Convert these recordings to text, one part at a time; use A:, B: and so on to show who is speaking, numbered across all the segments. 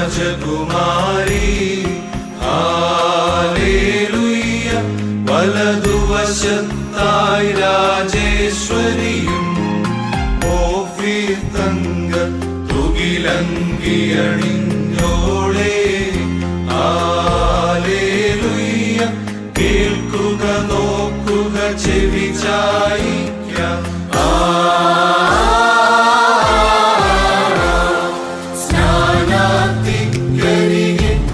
A: രാജകുമാരി ഹാലേലുയ്യ. വലതുവശത്തായി രാജേശ്വരിയും ഓഫീർ തങ്ക തുകിലങ്കിയണിഞ്ഞോളേ ഹാലേലുയ്യ. കേൾക്കുക നോക്കുക ചെവി burning in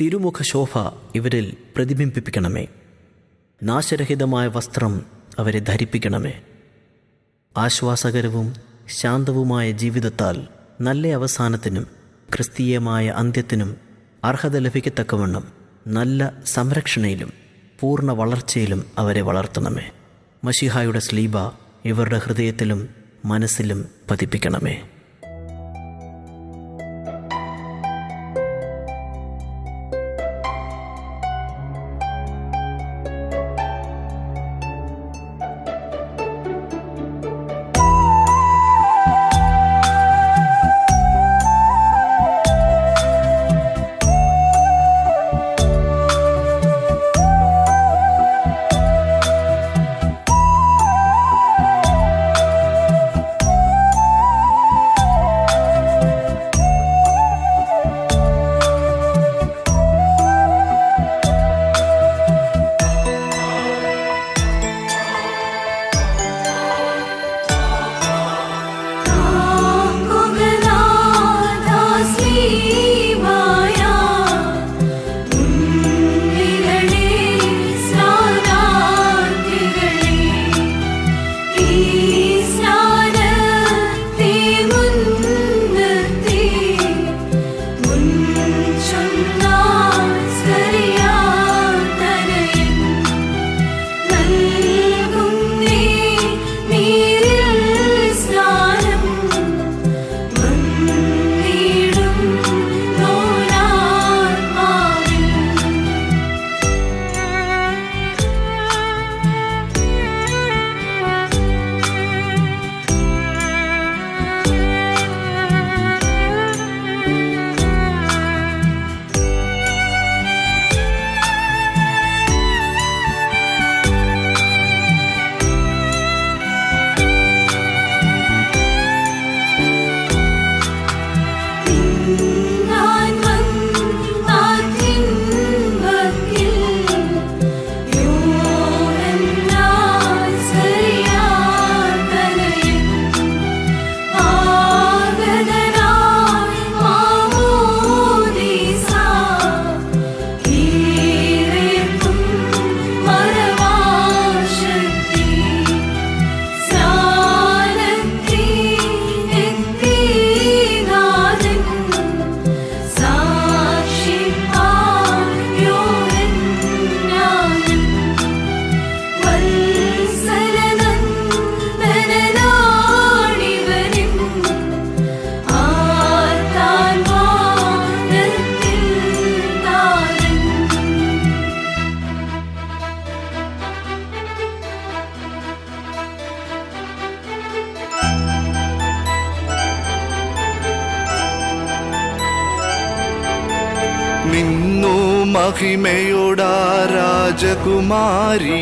B: തിരുമുഖ ശോഭ ഇവരിൽ പ്രതിബിംബിപ്പിക്കണമേ. നാശരഹിതമായ വസ്ത്രം അവരെ ധരിപ്പിക്കണമേ. ആശ്വാസകരവും ശാന്തവുമായ ജീവിതത്താൽ നല്ല അവസാനത്തിനും ക്രിസ്തീയമായ അന്ത്യത്തിനും അർഹത ലഭിക്കത്തക്കവണ്ണം നല്ല സംരക്ഷണയിലും പൂർണ വളർച്ചയിലും അവരെ വളർത്തണമേ. മഷിഹായുടെ സ്ലീബ ഇവരുടെ ഹൃദയത്തിലും മനസ്സിലും പതിപ്പിക്കണമേ.
A: മഹിമയോടാ രാജകുമാരി.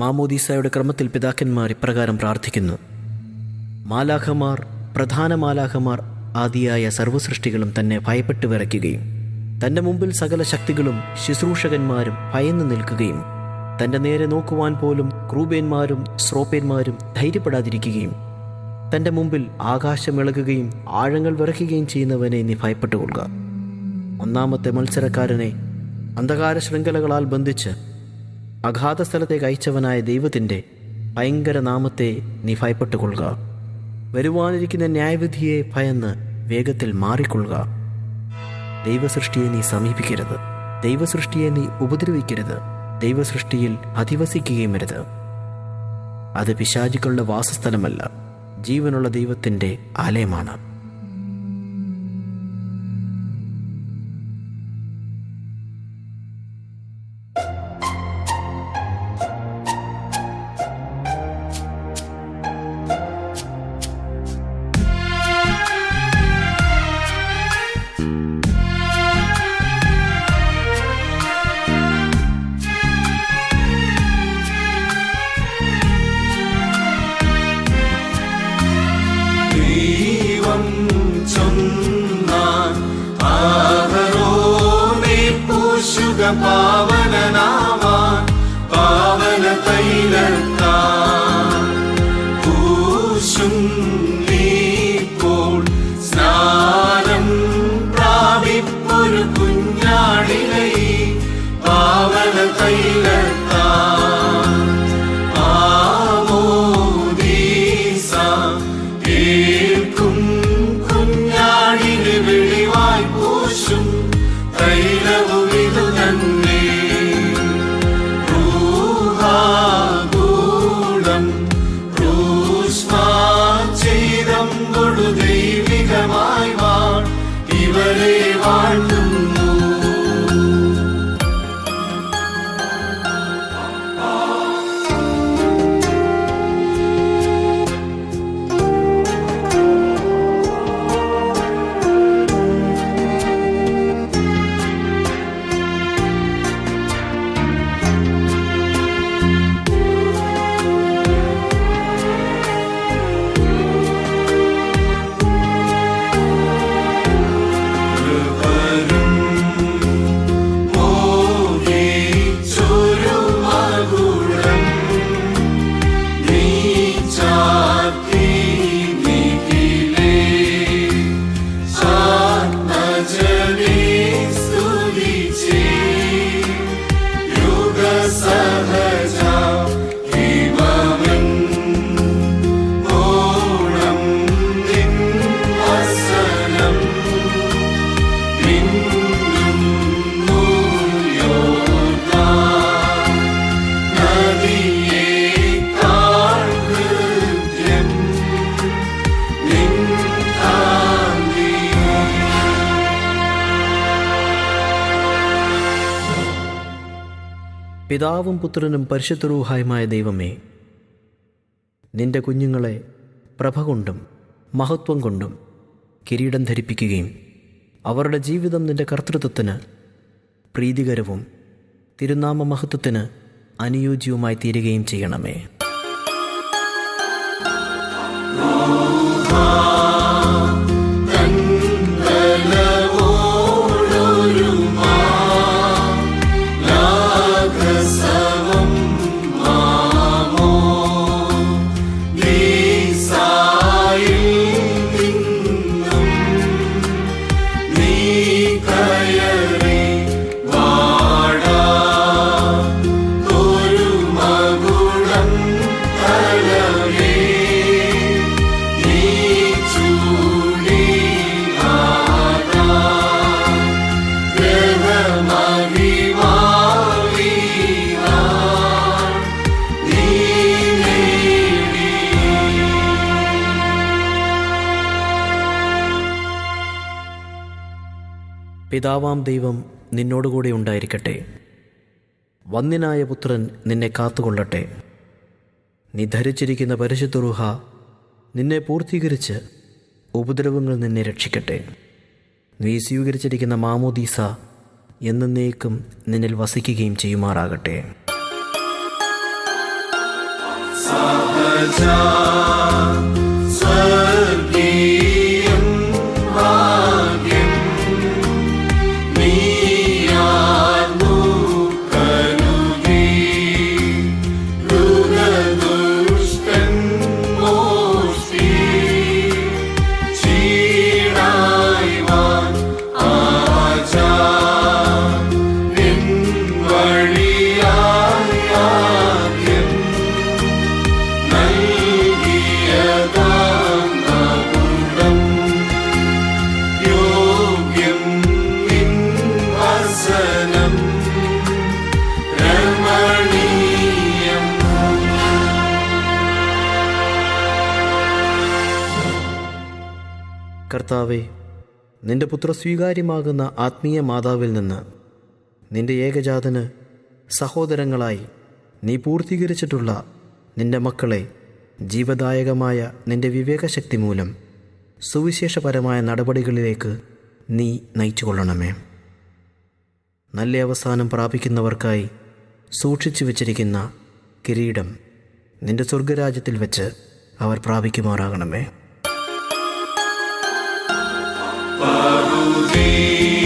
B: മാമോദീസയുടെ ക്രമത്തിൽ പിതാക്കന്മാർ ഇപ്രകാരം പ്രാർത്ഥിക്കുന്നു. മാലാഖമാർ പ്രധാന മാലാഖമാർ ആദിയായ സർവസൃഷ്ടികളും തന്നെ ഭയപ്പെട്ടു വിറയ്ക്കുകയും തന്റെ മുമ്പിൽ സകല ശക്തികളും ശുശ്രൂഷകന്മാരും ഭയന്നു നിൽക്കുകയും തന്റെ നേരെ നോക്കുവാൻ പോലും ക്രൂബേന്മാരും ശ്രോപ്പേന്മാരും ധൈര്യപ്പെടാതിരിക്കുകയും തന്റെ മുമ്പിൽ ആകാശം ഇളകുകയും ആഴങ്ങൾ വിറയ്ക്കുകയും ചെയ്യുന്നവനെ നീ ഭയപ്പെട്ടുകൊള്ളുക. ഒന്നാമത്തെ മത്സരക്കാരനെ അന്ധകാര ശൃംഖലകളാൽ ബന്ധിച്ച് അഗാധ സ്ഥലത്തേക്ക് അയച്ചവനായ ദൈവത്തിന്റെ ഭയങ്കര നാമത്തെ നീ ഭയപ്പെട്ടുകൊള്ളുക വരുവാനിരിക്കുന്ന ന്യായവിധിയെ ഭയന്ന് വേഗത്തിൽ മാറിക്കൊള്ളുക. ദൈവസൃഷ്ടിയെ നീ സമീപിക്കരുത്. ദൈവസൃഷ്ടിയെ നീ ഉപദ്രവിക്കരുത്. ദൈവസൃഷ്ടിയിൽ അധിവസിക്കുകയും അരുത്. അത് പിശാചികളുടെ വാസസ്ഥലമല്ല. ജീവനുള്ള ദൈവത്തിന്റെ ആലയമാണ്.
C: I'm
B: പിതാവും പുത്രനും പരിശുദ്ധരൂഹായുമായ ദൈവമേ നിന്റെ കുഞ്ഞുങ്ങളെ പ്രഭ കൊണ്ടും മഹത്വം കൊണ്ടും കിരീടം ധരിപ്പിക്കുകയും അവരുടെ ജീവിതം നിന്റെ കർത്തൃത്വത്തിന് പ്രീതികരവും തിരുനാമ മഹത്വത്തിന് അനുയോജ്യവുമായി തീരുകയും ചെയ്യണമേ. പിതാവാം ദൈവം നിന്നോടുകൂടെ ഉണ്ടായിരിക്കട്ടെ. വന്യനായ പുത്രൻ നിന്നെ കാത്തുകൊള്ളട്ടെ. നീ ധരിച്ചിരിക്കുന്ന പരിശുദ്ധ റുഹ നിന്നെ പൂർത്തീകരിച്ച് ഉപദ്രവങ്ങൾ നിന്നെ രക്ഷിക്കട്ടെ. നീ സ്വീകരിച്ചിരിക്കുന്ന മാമോദീസ എന്നേക്കും നിന്നിൽ വസിക്കുകയും ചെയ്യുമാറാകട്ടെ.
A: സ്വർഗീയം
B: കർത്താവെ നിന്റെ പുത്ര സ്വീകാര്യമാകുന്ന ആത്മീയ മാതാവിൽ നിന്ന് നിന്റെ ഏകജാതന് സഹോദരങ്ങളായി നീ പൂർത്തീകരിച്ചിട്ടുള്ള നിന്റെ മക്കളെ ജീവദായകമായ നിന്റെ വിവേകശക്തി മൂലം സുവിശേഷപരമായ നടപടികളിലേക്ക് നീ നയിച്ചുകൊള്ളണമേ. നല്ല അവസാനം പ്രാപിക്കുന്നവർക്കായി സൂക്ഷിച്ചു വച്ചിരിക്കുന്ന കിരീടം നിന്റെ സ്വർഗരാജ്യത്തിൽ വെച്ച് അവർ പ്രാപിക്കുമാറാകണമേ.
A: para o.